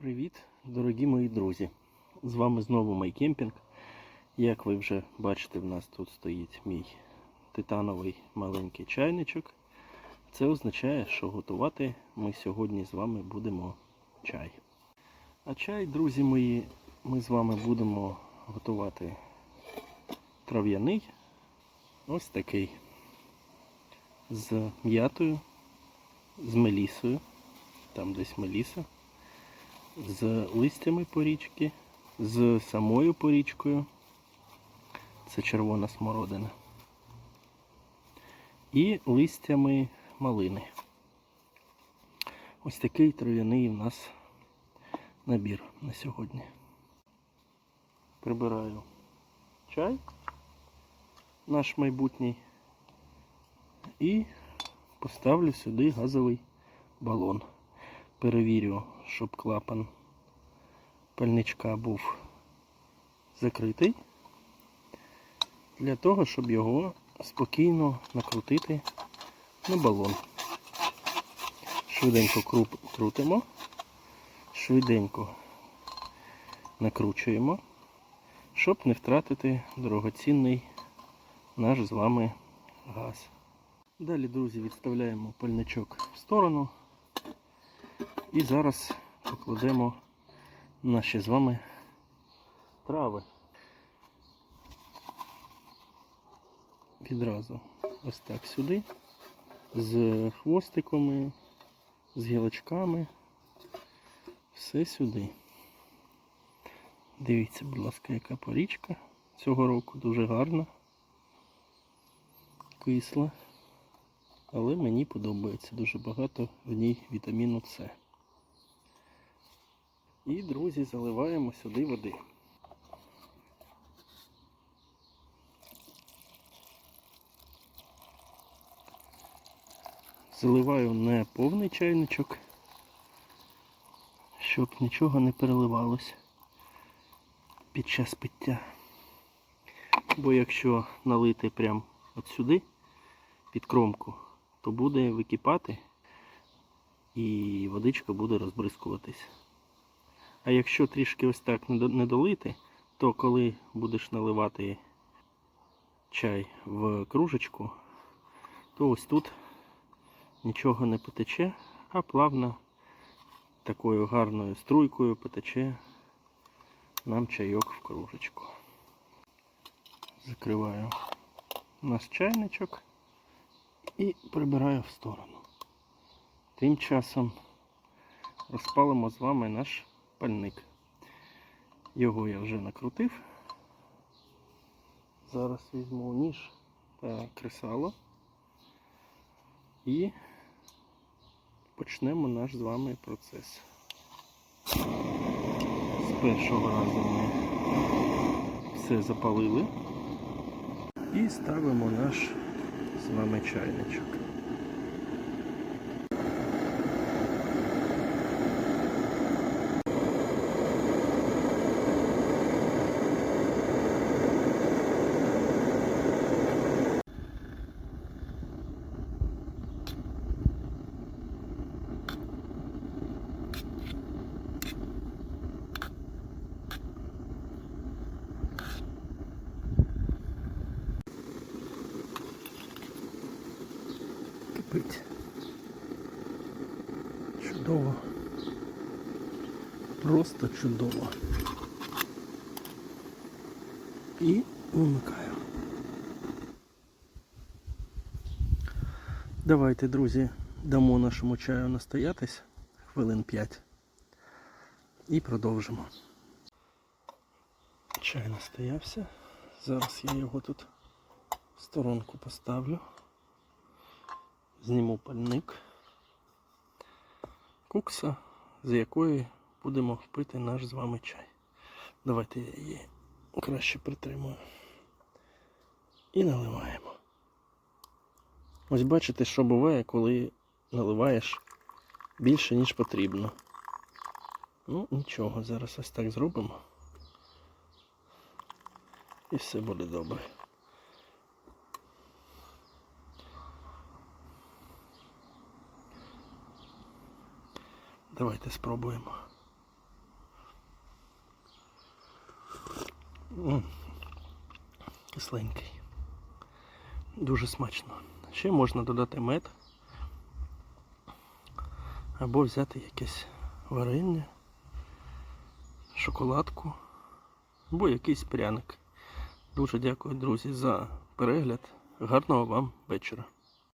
Привіт, дорогі мої друзі! З вами знову Майкемпінг. Як ви вже бачите, в нас тут стоїть мій титановий маленький чайничок. Це означає, що готувати ми сьогодні з вами будемо чай. А чай, друзі мої, ми з вами будемо готувати трав'яний. Ось такий. З м'ятою, з мелісою. Там десь меліса з листями порічки, з самою порічкою. Це червона смородина. І листями малини. Ось такий трав'яний у нас набір на сьогодні. Прибираю чай, наш майбутній, і поставлю сюди газовий балон перевірю, щоб клапан пальничка був закритий, для того, щоб його спокійно накрутити на балон. Швиденько кру- крутимо, швиденько накручуємо, щоб не втратити дорогоцінний наш з вами газ. Далі, друзі, відставляємо пальничок в сторону. І зараз покладемо наші з вами трави. Відразу ось так сюди, з хвостиками, з гілочками. Все сюди. Дивіться, будь ласка, яка порічка цього року дуже гарна, кисла. Але мені подобається дуже багато в ній вітаміну С. І, друзі, заливаємо сюди води. Заливаю не повний чайничок, щоб нічого не переливалося під час пиття. Бо якщо налити прямо от сюди, під кромку, то буде википати і водичка буде розбризкуватись. А якщо трішки ось так не долити, то коли будеш наливати чай в кружечку, то ось тут нічого не потече, а плавно такою гарною струйкою потече нам чайок в кружечку. Закриваю наш чайничок і прибираю в сторону. Тим часом розпалимо з вами наш пальник. Його я вже накрутив. Зараз візьму ніж та кресало і почнемо наш з вами процес. З першого разу ми все запалили і ставимо наш з вами чайничок. Кипить. Чудово. Просто чудово. І вимикаю. Давайте, друзі, дамо нашому чаю настоятись хвилин 5 і продовжимо. Чай настоявся. Зараз я його тут в сторонку поставлю. Зніму пальник. Кукса, з якої будемо пити наш з вами чай. Давайте я її краще притримую. І наливаємо. Ось бачите, що буває, коли наливаєш більше, ніж потрібно. Ну, нічого, зараз ось так зробимо. І все буде добре. Давайте спробуємо. М -м, кисленький. Дуже смачно. Ще можна додати мед або взяти якесь варення, шоколадку або якийсь пряник. Дуже дякую, друзі, за перегляд. Гарного вам вечора.